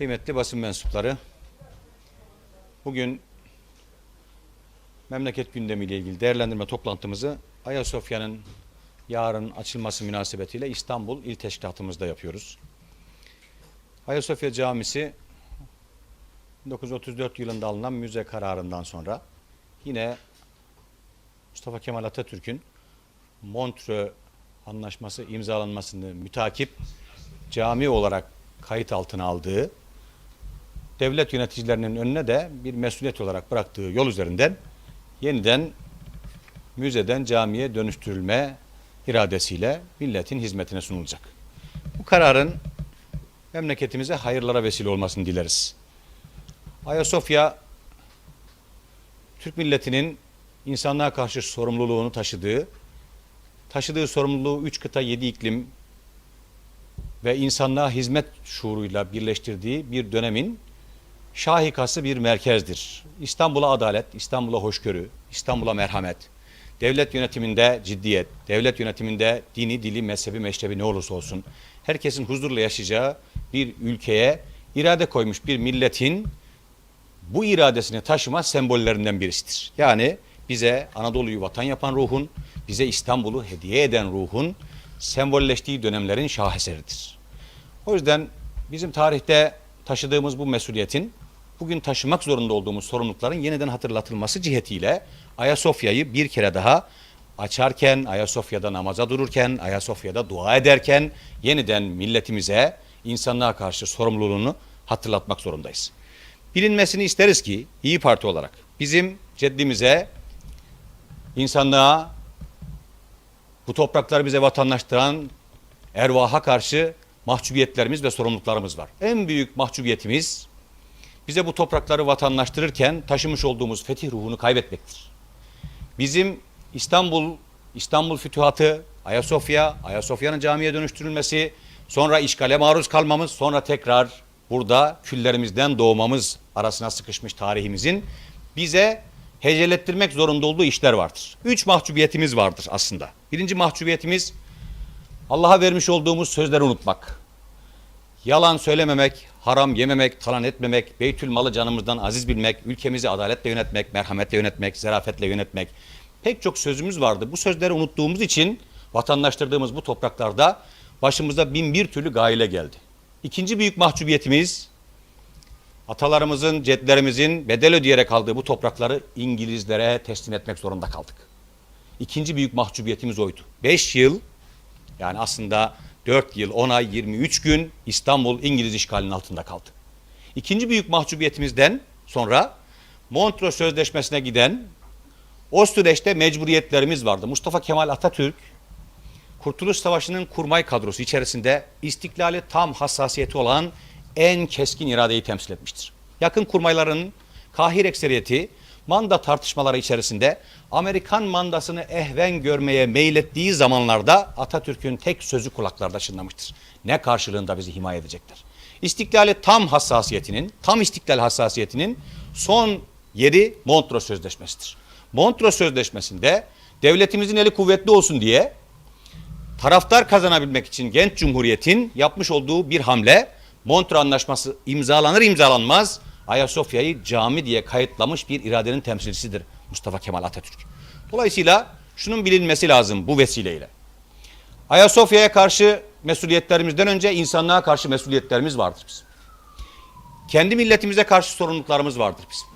Kıymetli basın mensupları, bugün memleket gündemiyle ilgili değerlendirme toplantımızı Ayasofya'nın yarın açılması münasebetiyle İstanbul İl Teşkilatımızda yapıyoruz. Ayasofya Camisi 1934 yılında alınan müze kararından sonra yine Mustafa Kemal Atatürk'ün Montreux Anlaşması imzalanmasını mütakip cami olarak kayıt altına aldığı devlet yöneticilerinin önüne de bir mesuliyet olarak bıraktığı yol üzerinden yeniden müzeden camiye dönüştürülme iradesiyle milletin hizmetine sunulacak. Bu kararın memleketimize hayırlara vesile olmasını dileriz. Ayasofya Türk milletinin insanlığa karşı sorumluluğunu taşıdığı, taşıdığı sorumluluğu üç kıta yedi iklim ve insanlığa hizmet şuuruyla birleştirdiği bir dönemin şahikası bir merkezdir. İstanbul'a adalet, İstanbul'a hoşgörü, İstanbul'a merhamet, devlet yönetiminde ciddiyet, devlet yönetiminde dini, dili, mezhebi, meşrebi ne olursa olsun herkesin huzurla yaşayacağı bir ülkeye irade koymuş bir milletin bu iradesini taşıma sembollerinden birisidir. Yani bize Anadolu'yu vatan yapan ruhun, bize İstanbul'u hediye eden ruhun sembolleştiği dönemlerin şaheseridir. O yüzden bizim tarihte taşıdığımız bu mesuliyetin bugün taşımak zorunda olduğumuz sorumlulukların yeniden hatırlatılması cihetiyle Ayasofya'yı bir kere daha açarken, Ayasofya'da namaza dururken, Ayasofya'da dua ederken yeniden milletimize, insanlığa karşı sorumluluğunu hatırlatmak zorundayız. Bilinmesini isteriz ki İyi Parti olarak bizim ceddimize, insanlığa, bu toprakları bize vatandaştıran ervaha karşı mahcubiyetlerimiz ve sorumluluklarımız var. En büyük mahcubiyetimiz bize bu toprakları vatandaştırırken taşımış olduğumuz fetih ruhunu kaybetmektir. Bizim İstanbul, İstanbul fütühatı, Ayasofya, Ayasofya'nın camiye dönüştürülmesi, sonra işgale maruz kalmamız, sonra tekrar burada küllerimizden doğmamız arasına sıkışmış tarihimizin bize hecelettirmek zorunda olduğu işler vardır. Üç mahcubiyetimiz vardır aslında. Birinci mahcubiyetimiz Allah'a vermiş olduğumuz sözleri unutmak. Yalan söylememek, haram yememek, talan etmemek, beytül malı canımızdan aziz bilmek, ülkemizi adaletle yönetmek, merhametle yönetmek, zarafetle yönetmek. Pek çok sözümüz vardı. Bu sözleri unuttuğumuz için vatandaştırdığımız bu topraklarda başımıza bin bir türlü gaile geldi. İkinci büyük mahcubiyetimiz atalarımızın, cedlerimizin bedel ödeyerek aldığı bu toprakları İngilizlere teslim etmek zorunda kaldık. İkinci büyük mahcubiyetimiz oydu. Beş yıl yani aslında 4 yıl 10 ay 23 gün İstanbul İngiliz işgalinin altında kaldı. İkinci büyük mahcubiyetimizden sonra Montreux Sözleşmesi'ne giden o süreçte mecburiyetlerimiz vardı. Mustafa Kemal Atatürk Kurtuluş Savaşı'nın kurmay kadrosu içerisinde istiklali tam hassasiyeti olan en keskin iradeyi temsil etmiştir. Yakın kurmayların kahir ekseriyeti manda tartışmaları içerisinde Amerikan mandasını ehven görmeye meylettiği zamanlarda Atatürk'ün tek sözü kulaklarda çınlamıştır. Ne karşılığında bizi himaye edecekler? İstiklali tam hassasiyetinin, tam istiklal hassasiyetinin son yeri Montreux Sözleşmesi'dir. Montreux Sözleşmesi'nde devletimizin eli kuvvetli olsun diye taraftar kazanabilmek için genç cumhuriyetin yapmış olduğu bir hamle Montreux Anlaşması imzalanır imzalanmaz Ayasofya'yı cami diye kayıtlamış bir iradenin temsilcisidir Mustafa Kemal Atatürk. Dolayısıyla şunun bilinmesi lazım bu vesileyle. Ayasofya'ya karşı mesuliyetlerimizden önce insanlığa karşı mesuliyetlerimiz vardır bizim. Kendi milletimize karşı sorumluluklarımız vardır bizim.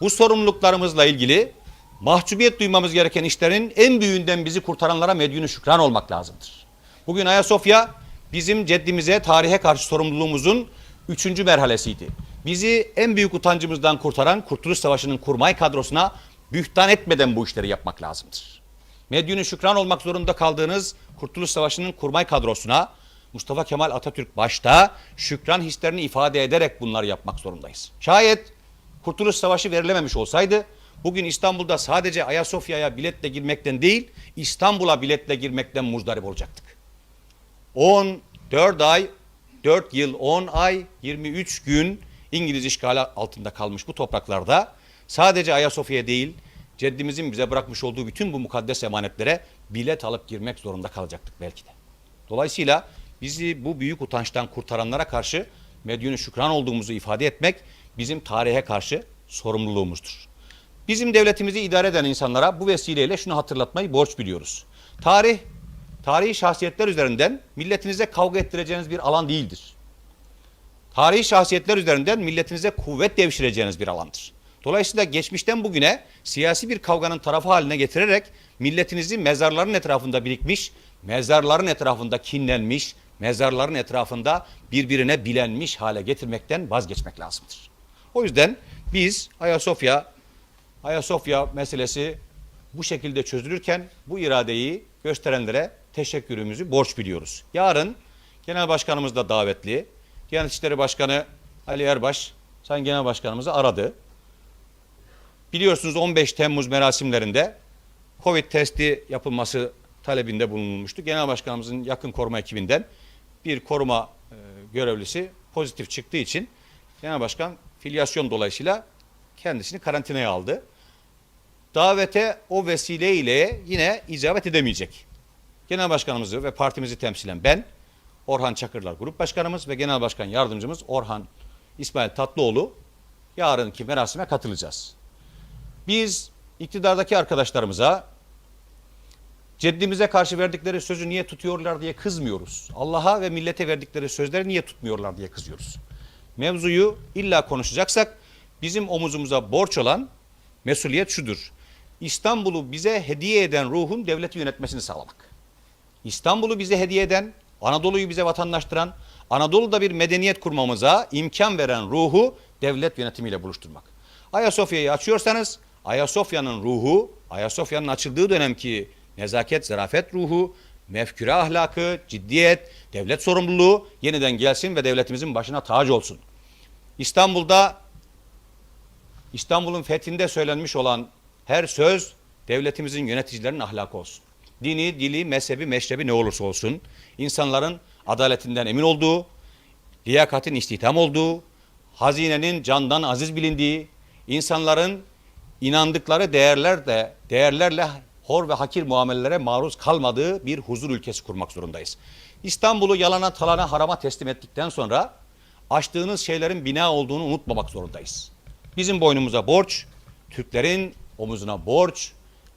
Bu sorumluluklarımızla ilgili mahcubiyet duymamız gereken işlerin en büyüğünden bizi kurtaranlara medyunu şükran olmak lazımdır. Bugün Ayasofya bizim ceddimize, tarihe karşı sorumluluğumuzun üçüncü merhalesiydi. Bizi en büyük utancımızdan kurtaran Kurtuluş Savaşı'nın kurmay kadrosuna bühtan etmeden bu işleri yapmak lazımdır. Medyunu şükran olmak zorunda kaldığınız Kurtuluş Savaşı'nın kurmay kadrosuna Mustafa Kemal Atatürk başta şükran hislerini ifade ederek bunları yapmak zorundayız. Şayet Kurtuluş Savaşı verilememiş olsaydı bugün İstanbul'da sadece Ayasofya'ya biletle girmekten değil İstanbul'a biletle girmekten muzdarip olacaktık. 14 ay, 4 yıl, 10 ay, 23 gün İngiliz işgali altında kalmış bu topraklarda sadece Ayasofya'ya değil ceddimizin bize bırakmış olduğu bütün bu mukaddes emanetlere bilet alıp girmek zorunda kalacaktık belki de. Dolayısıyla bizi bu büyük utançtan kurtaranlara karşı medyunu şükran olduğumuzu ifade etmek bizim tarihe karşı sorumluluğumuzdur. Bizim devletimizi idare eden insanlara bu vesileyle şunu hatırlatmayı borç biliyoruz. Tarih, tarihi şahsiyetler üzerinden milletinize kavga ettireceğiniz bir alan değildir. Tarihi şahsiyetler üzerinden milletinize kuvvet devşireceğiniz bir alandır. Dolayısıyla geçmişten bugüne siyasi bir kavganın tarafı haline getirerek milletinizi mezarların etrafında birikmiş, mezarların etrafında kinlenmiş, mezarların etrafında birbirine bilenmiş hale getirmekten vazgeçmek lazımdır. O yüzden biz Ayasofya Ayasofya meselesi bu şekilde çözülürken bu iradeyi gösterenlere teşekkürümüzü borç biliyoruz. Yarın Genel Başkanımız da davetli. Diyanet İşleri Başkanı Ali Erbaş Sayın Genel Başkanımızı aradı. Biliyorsunuz 15 Temmuz merasimlerinde Covid testi yapılması talebinde bulunulmuştu. Genel Başkanımızın yakın koruma ekibinden bir koruma e, görevlisi pozitif çıktığı için Genel Başkan filyasyon dolayısıyla kendisini karantinaya aldı. Davete o vesileyle yine icabet edemeyecek. Genel Başkanımızı ve partimizi temsilen ben, Orhan Çakırlar Grup Başkanımız ve Genel Başkan Yardımcımız Orhan İsmail Tatlıoğlu yarınki merasime katılacağız. Biz iktidardaki arkadaşlarımıza ceddimize karşı verdikleri sözü niye tutuyorlar diye kızmıyoruz. Allah'a ve millete verdikleri sözleri niye tutmuyorlar diye kızıyoruz. Mevzuyu illa konuşacaksak bizim omuzumuza borç olan mesuliyet şudur. İstanbul'u bize hediye eden ruhun devleti yönetmesini sağlamak. İstanbul'u bize hediye eden, Anadolu'yu bize vatandaştıran, Anadolu'da bir medeniyet kurmamıza imkan veren ruhu devlet yönetimiyle buluşturmak. Ayasofya'yı açıyorsanız Ayasofya'nın ruhu, Ayasofya'nın açıldığı dönemki nezaket, zarafet ruhu, mefküre ahlakı, ciddiyet, devlet sorumluluğu yeniden gelsin ve devletimizin başına tac olsun. İstanbul'da İstanbul'un fethinde söylenmiş olan her söz devletimizin yöneticilerinin ahlakı olsun. Dini, dili, mezhebi, meşrebi ne olursa olsun insanların adaletinden emin olduğu, liyakatin istihdam olduğu, hazinenin candan aziz bilindiği, insanların inandıkları değerler de değerlerle hor ve hakir muamelelere maruz kalmadığı bir huzur ülkesi kurmak zorundayız. İstanbul'u yalana talana harama teslim ettikten sonra açtığınız şeylerin bina olduğunu unutmamak zorundayız. Bizim boynumuza borç, Türklerin omuzuna borç,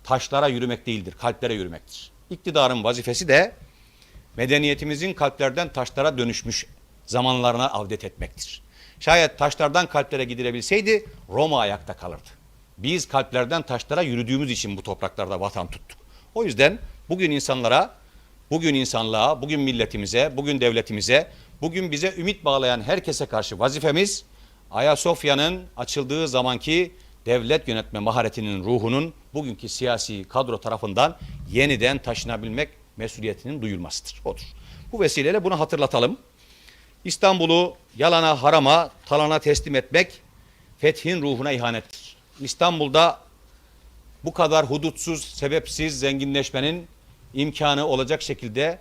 taşlara yürümek değildir, kalplere yürümektir. İktidarın vazifesi de medeniyetimizin kalplerden taşlara dönüşmüş zamanlarına avdet etmektir. Şayet taşlardan kalplere gidilebilseydi Roma ayakta kalırdı. Biz kalplerden taşlara yürüdüğümüz için bu topraklarda vatan tuttuk. O yüzden bugün insanlara, bugün insanlığa, bugün milletimize, bugün devletimize, bugün bize ümit bağlayan herkese karşı vazifemiz Ayasofya'nın açıldığı zamanki devlet yönetme maharetinin ruhunun bugünkü siyasi kadro tarafından yeniden taşınabilmek mesuliyetinin duyulmasıdır. Odur. Bu vesileyle bunu hatırlatalım. İstanbul'u yalana, harama, talana teslim etmek fethin ruhuna ihanettir. İstanbul'da bu kadar hudutsuz, sebepsiz zenginleşmenin imkanı olacak şekilde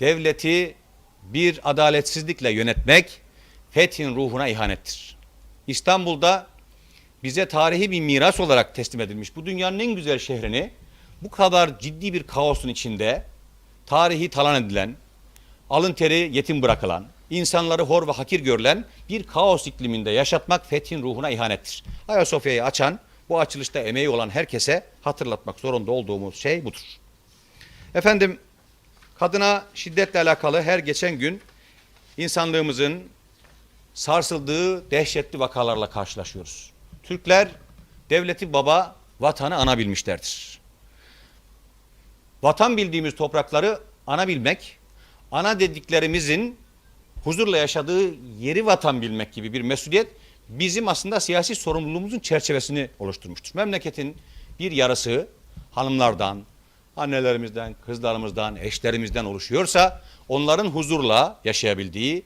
devleti bir adaletsizlikle yönetmek fethin ruhuna ihanettir. İstanbul'da bize tarihi bir miras olarak teslim edilmiş bu dünyanın en güzel şehrini bu kadar ciddi bir kaosun içinde tarihi talan edilen, alın teri yetim bırakılan, insanları hor ve hakir görülen bir kaos ikliminde yaşatmak fethin ruhuna ihanettir. Ayasofya'yı açan, bu açılışta emeği olan herkese hatırlatmak zorunda olduğumuz şey budur. Efendim, kadına şiddetle alakalı her geçen gün insanlığımızın sarsıldığı dehşetli vakalarla karşılaşıyoruz. Türkler devleti baba, vatanı ana bilmişlerdir. Vatan bildiğimiz toprakları ana bilmek, ana dediklerimizin huzurla yaşadığı yeri vatan bilmek gibi bir mesuliyet bizim aslında siyasi sorumluluğumuzun çerçevesini oluşturmuştur. Memleketin bir yarısı hanımlardan, annelerimizden, kızlarımızdan, eşlerimizden oluşuyorsa onların huzurla yaşayabildiği,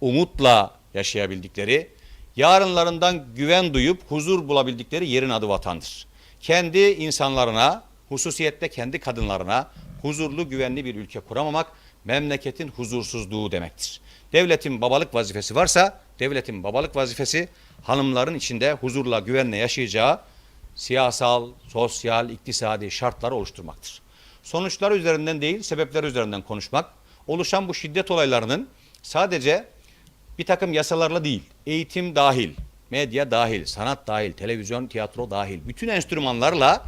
umutla yaşayabildikleri, yarınlarından güven duyup huzur bulabildikleri yerin adı vatandır. Kendi insanlarına, hususiyette kendi kadınlarına huzurlu, güvenli bir ülke kuramamak memleketin huzursuzluğu demektir. Devletin babalık vazifesi varsa devletin babalık vazifesi hanımların içinde huzurla, güvenle yaşayacağı siyasal, sosyal, iktisadi şartları oluşturmaktır. Sonuçlar üzerinden değil, sebepler üzerinden konuşmak, oluşan bu şiddet olaylarının sadece bir takım yasalarla değil, eğitim dahil, medya dahil, sanat dahil, televizyon, tiyatro dahil, bütün enstrümanlarla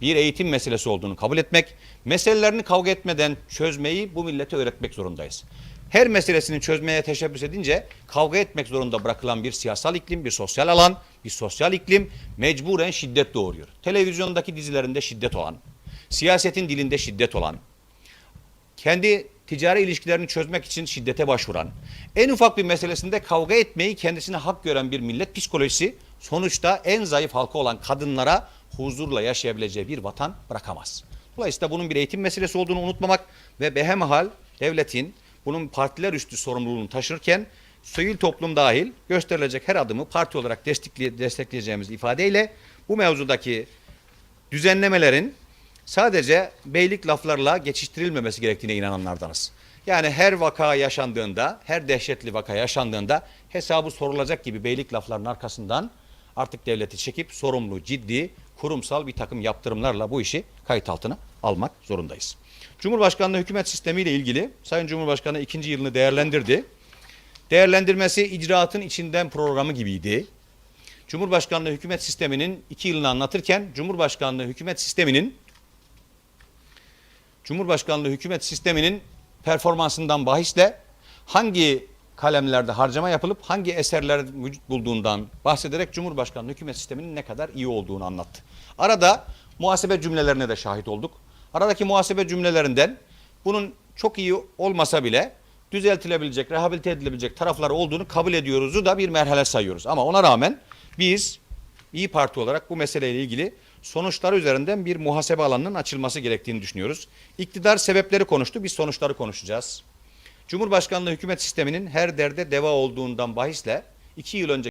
bir eğitim meselesi olduğunu kabul etmek, meselelerini kavga etmeden çözmeyi bu millete öğretmek zorundayız. Her meselesini çözmeye teşebbüs edince kavga etmek zorunda bırakılan bir siyasal iklim, bir sosyal alan, bir sosyal iklim mecburen şiddet doğuruyor. Televizyondaki dizilerinde şiddet olan, siyasetin dilinde şiddet olan, kendi ticari ilişkilerini çözmek için şiddete başvuran, en ufak bir meselesinde kavga etmeyi kendisine hak gören bir millet psikolojisi sonuçta en zayıf halka olan kadınlara huzurla yaşayabileceği bir vatan bırakamaz. Dolayısıyla bunun bir eğitim meselesi olduğunu unutmamak ve behemahal devletin bunun partiler üstü sorumluluğunu taşırken sivil toplum dahil gösterilecek her adımı parti olarak destekleye- destekleyeceğimiz ifadeyle bu mevzudaki düzenlemelerin sadece beylik laflarla geçiştirilmemesi gerektiğine inananlardanız. Yani her vaka yaşandığında, her dehşetli vaka yaşandığında hesabı sorulacak gibi beylik laflarının arkasından artık devleti çekip sorumlu, ciddi, kurumsal bir takım yaptırımlarla bu işi kayıt altına almak zorundayız. Cumhurbaşkanlığı hükümet sistemiyle ilgili Sayın Cumhurbaşkanı ikinci yılını değerlendirdi. Değerlendirmesi icraatın içinden programı gibiydi. Cumhurbaşkanlığı hükümet sisteminin iki yılını anlatırken Cumhurbaşkanlığı hükümet sisteminin Cumhurbaşkanlığı hükümet sisteminin performansından bahisle hangi kalemlerde harcama yapılıp hangi eserler vücut bulduğundan bahsederek Cumhurbaşkanlığı hükümet sisteminin ne kadar iyi olduğunu anlattı. Arada muhasebe cümlelerine de şahit olduk. Aradaki muhasebe cümlelerinden bunun çok iyi olmasa bile düzeltilebilecek, rehabilite edilebilecek tarafları olduğunu kabul ediyoruzu da bir merhale sayıyoruz. Ama ona rağmen biz İyi Parti olarak bu meseleyle ilgili sonuçlar üzerinden bir muhasebe alanının açılması gerektiğini düşünüyoruz. İktidar sebepleri konuştu, biz sonuçları konuşacağız. Cumhurbaşkanlığı hükümet sisteminin her derde deva olduğundan bahisle iki yıl önce